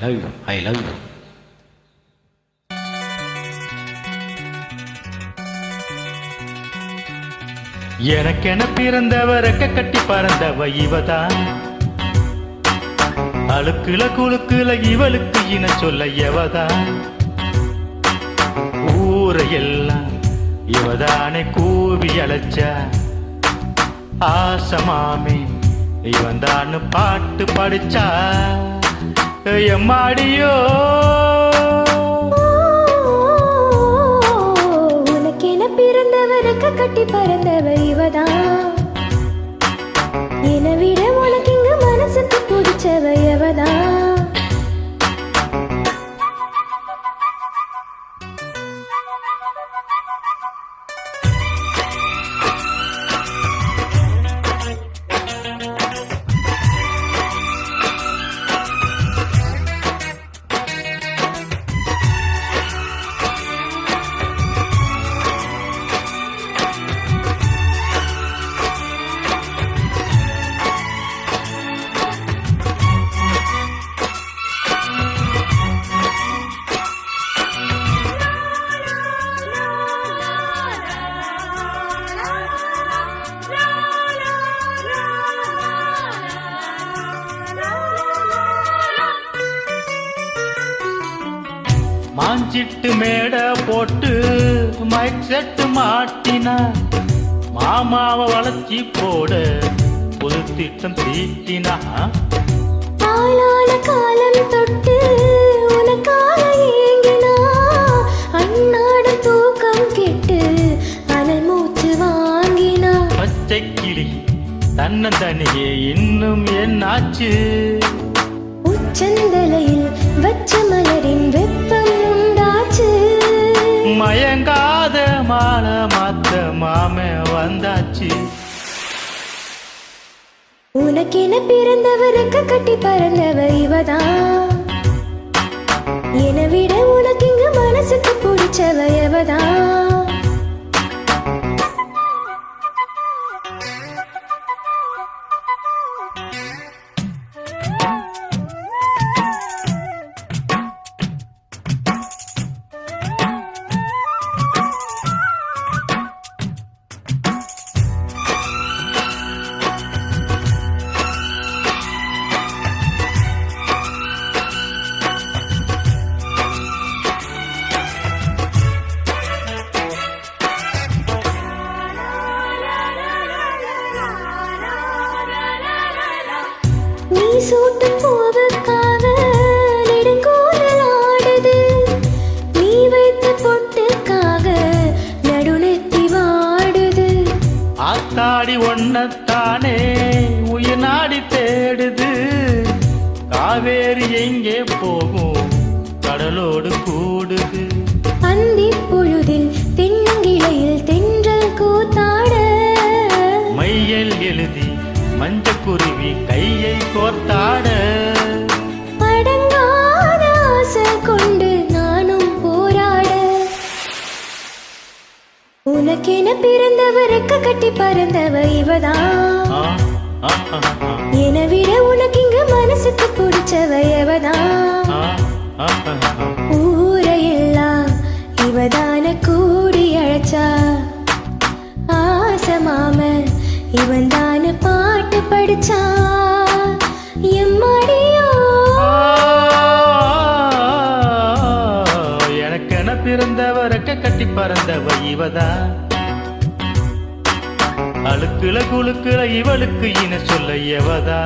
Love you I love you எனக்கென பிறந்தவரக்க கட்டி பறந்தவ இவதான். அழுக்குல குழுக்குல இவளுக்கு இன சொல்ல எவதான். ஊரையெல்லாம் இவதானே கூவி அழைச்சா. ஆசமாமே இவன் தான் பாட்டு படிச்சா. எம்மாடியோ உனக்கென பிறந்தவருக்கு கட்டி பறந்தவ இவதான். என்னை விட உனக்கு இங்க மனசுக்கு பிடிச்சவ எவதான்? மாஞ்சிட்டு மேட போட்டு மைக் செட்டு மாட்டினா. மாமாவை வளர்ச்சி போட புது திட்டம் தீட்டினா. காலம் தொட்டு உனக்காக ஏங்கினா. அண்ணாட தூக்கம் கெட்டு அனல் மூச்சு வாங்கினா. பச்சை கிளி தன்னந்தனியே இன்னும் என்னாச்சு? உச்சந்தலையில் வச்ச மலரின் வெப்பம் உண்டாச்சு மயங்காத மாலை மாத்த மாமே வந்தாச்சு. உனக்கென பிறந்தவருக்கு கட்டி பறந்தவ இவதான். என்னை விட உனக்கு இங்க மனசுக்கு பிடிச்சவ எவதான். சூட்டும் பூவுக்காக நெடுங்கோலல் ஆடுது. நீ வைத்த பொட்டுக்காக நடுநெத்தி வாடுது. ஆத்தாடி ஒன்னத்தானே உயிர் நாடி தேடுது. காவேரி எங்கே போகும்? கடலோடு கூடுது. அந்தி பொழுதில் தென்னங்கிளையில் தென்றல் கூத்தாட. மையல் எழுதி மஞ்சக்குருவி கையை கோர்த்தாட அடங்காத ஆசை கொண்டு நானும் போராட. உனக்கென பிறந்தவருக்கு கட்டி பறந்தவ இவதான் என்னை விட உனக்கு இங்க மனசுக்கு பிடிச்சவ ஆ. ஊரையெல்லாம் இவதான கூடி அழைச்சா? ஆசமாம இவன் தான பாட்டு படிச்சா? எம்மாடியோ எனக்கென பிறந்தவரக்க கட்டி பறந்தவ இவதா? அழுக்குல குழுக்குல இவளுக்கு இன சொல்ல எவதா?